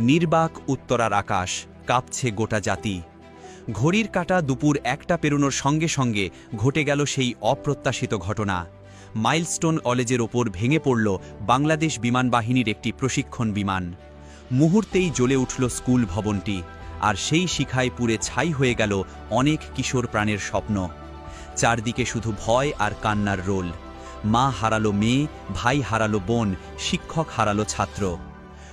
নির্বাক উত্তরার আকাশ কাঁপছে গোটা জাতি। ঘড়ির কাটা দুপুর একটা পেরোনোর সঙ্গে সঙ্গে ঘটে গেল সেই অপ্রত্যাশিত ঘটনা। মাইলস্টোন কলেজের ওপর ভেঙে পড়ল বাংলাদেশ বিমান বাহিনীর একটি প্রশিক্ষণ বিমান। মুহূর্তেই জ্বলে উঠল স্কুল ভবনটি, আর সেই শিখায় পুরে ছাই হয়ে গেল অনেক কিশোর প্রাণের স্বপ্ন। চারদিকে শুধু ভয় আর কান্নার রোল। মা হারালো মেয়ে, ভাই হারালো বোন, শিক্ষক হারালো ছাত্র।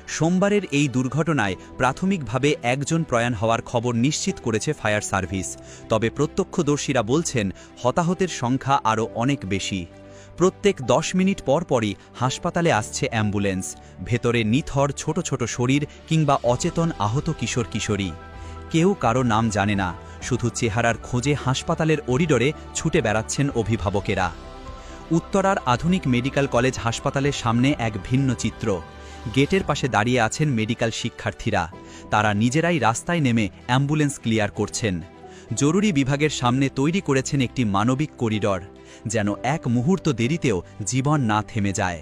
সোমবারের এই দুর্ঘটনায় প্রাথমিকভাবে একজন প্রয়াণ হওয়ার খবর নিশ্চিত করেছে ফায়ার সার্ভিস। তবে প্রত্যক্ষদর্শীরা বলছেন, হতাহতের সংখ্যা আরও অনেক বেশি। প্রত্যেক দশ মিনিট পর পরই হাসপাতালে আসছে অ্যাম্বুলেন্স। ভেতরে নিথর ছোট ছোট শরীর কিংবা অচেতন আহত কিশোর কিশোরী। কেউ কারও নাম জানে না, শুধু চেহারার খোঁজে হাসপাতালের অরিডরে ছুটে বেড়াচ্ছেন অভিভাবকেরা। উত্তরার আধুনিক মেডিকেল কলেজ হাসপাতালের সামনে এক ভিন্ন চিত্র। গেটের পাশে দাঁড়িয়ে আছেন মেডিকেল শিক্ষার্থীরা। তারা নিজেরাই রাস্তায় নেমে অ্যাম্বুলেন্স ক্লিয়ার করছেন। জরুরি বিভাগের সামনে তৈরি করেছেন একটি মানবিক করিডর, যেন এক মুহূর্ত দেরিতেও জীবন না থেমে যায়।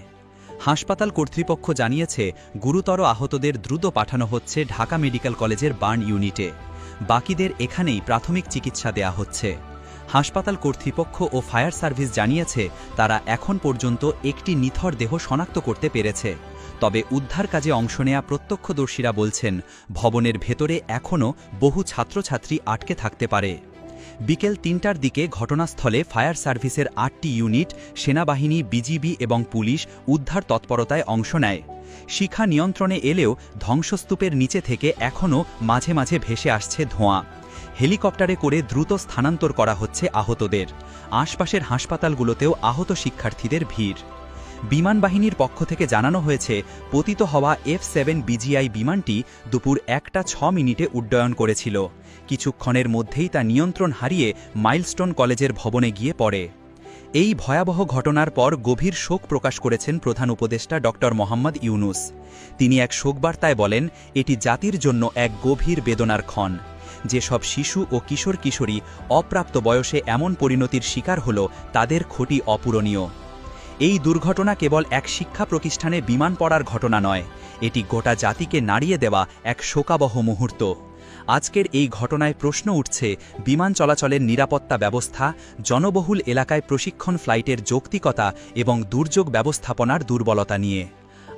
হাসপাতাল কর্তৃপক্ষ জানিয়েছে, গুরুতর আহতদের দ্রুত পাঠানো হচ্ছে ঢাকা মেডিকেল কলেজের বার্ন ইউনিটে। বাকিদের এখানেই প্রাথমিক চিকিৎসা দেয়া হচ্ছে। হাসপাতাল কর্তৃপক্ষ ও ফায়ার সার্ভিস জানিয়েছে, তারা এখন পর্যন্ত একটি নিথর দেহ শনাক্ত করতে পেরেছে। তবে উদ্ধার কাজে অংশ নেয়া প্রত্যক্ষদর্শীরা বলছেন, ভবনের ভেতরে এখনও বহু ছাত্রছাত্রী আটকে থাকতে পারে। বিকেল তিনটার দিকে ঘটনাস্থলে ফায়ার সার্ভিসের আটটি ইউনিট, সেনাবাহিনী, বিজিবি এবং পুলিশ উদ্ধার তৎপরতায় অংশ নেয়। শিখা নিয়ন্ত্রণে এলেও ধ্বংসস্তূপের নিচে থেকে এখনও মাঝে মাঝে ভেসে আসছে ধোঁয়া। হেলিকপ্টারে করে দ্রুত স্থানান্তর করা হচ্ছে আহতদের। আশপাশের হাসপাতালগুলোতেও আহত শিক্ষার্থীদের ভিড়। বিমান বাহিনীর পক্ষ থেকে জানানো হয়েছে, পতিত হওয়া এফ সেভেন বিজিআই বিমানটি দুপুর একটা ছ মিনিটে উড্ডয়ন করেছিল। কিছুক্ষণের মধ্যেই তা নিয়ন্ত্রণ হারিয়ে মাইলস্টোন কলেজের ভবনে গিয়ে পড়ে। এই ভয়াবহ ঘটনার পর গভীর শোক প্রকাশ করেছেন প্রধান উপদেষ্টা ড. মোহাম্মদ ইউনুস। তিনি এক শোকবার্তায় বলেন, এটি জাতির জন্য এক গভীর বেদনার ক্ষণ। যেসব শিশু ও কিশোর কিশোরী অপ্রাপ্ত বয়সে এমন পরিণতির শিকার হল, তাদের ক্ষতি অপূরণীয়। এই দুর্ঘটনা কেবল এক শিক্ষা প্রতিষ্ঠানে বিমান পড়ার ঘটনা নয়, এটি গোটা জাতিকে নাড়িয়ে দেওয়া এক শোকাবহ মুহূর্ত। আজকের এই ঘটনায় প্রশ্ন উঠছে, বিমান চলাচলের নিরাপত্তা ব্যবস্থা, জনবহুল এলাকায় প্রশিক্ষণ ফ্লাইটের যৌক্তিকতা এবং দুর্যোগ ব্যবস্থাপনার দুর্বলতা নিয়ে।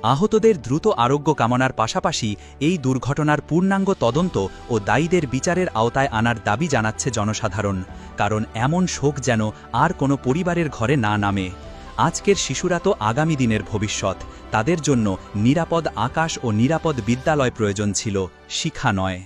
আহতদের দ্রুত আরোগ্য কামনার পাশাপাশি এই দুর্ঘটনার পূর্ণাঙ্গ তদন্ত ও দায়ীদের বিচারের আওতায় আনার দাবি জানাচ্ছে জনসাধারণ, কারণ এমন শোক যেন আর কোনো পরিবারের ঘরে না নামে। আজকের শিশুরা তো আগামী দিনের ভবিষ্যৎ, তাদের জন্য নিরাপদ আকাশ ও নিরাপদ বিদ্যালয় প্রয়োজন ছিল শিক্ষা নয়।